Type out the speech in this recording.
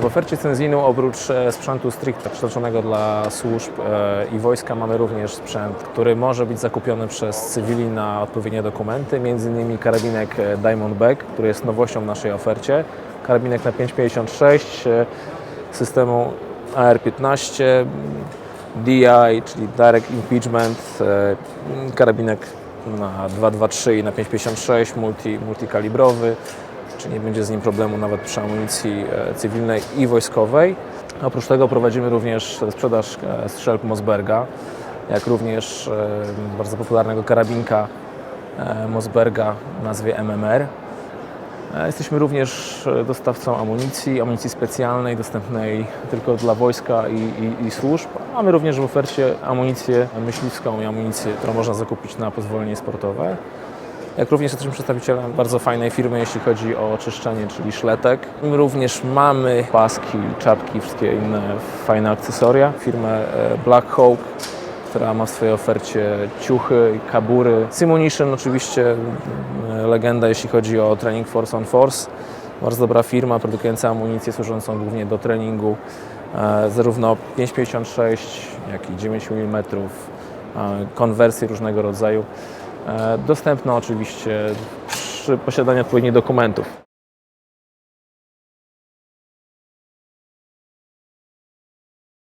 W ofercie Cenzinu oprócz e, sprzętu stricte przeznaczonego dla służb e, i wojska mamy również sprzęt, który może być zakupiony przez cywili na odpowiednie dokumenty, innymi karabinek e, Diamondback, który jest nowością w naszej ofercie. Karabinek na 5,56 e, systemu AR-15, DI, czyli Direct Impeachment, karabinek na 2,23 i na 5,56, multi, multikalibrowy, czy nie będzie z nim problemu nawet przy amunicji e, cywilnej i wojskowej. Oprócz tego prowadzimy również sprzedaż e, strzelb Mosberga, jak również e, bardzo popularnego karabinka Mosberga o nazwie MMR. Jesteśmy również dostawcą amunicji, amunicji specjalnej, dostępnej tylko dla wojska i, i, i służb. Mamy również w ofercie amunicję myśliwską i amunicję, którą można zakupić na pozwolenie sportowe. Jak również jesteśmy przedstawicielem bardzo fajnej firmy, jeśli chodzi o czyszczenie, czyli szletek. Również mamy paski, czapki, wszystkie inne fajne akcesoria. Firmę e, Black Hawk, która ma w swojej ofercie ciuchy, kabury. Simunition oczywiście e, legenda, jeśli chodzi o trening Force on Force. Bardzo dobra firma produkująca amunicję służącą głównie do treningu e, zarówno 5,56 jak i 9 mm, konwersji różnego rodzaju. E, Dostępna oczywiście przy posiadaniu odpowiednich dokumentów.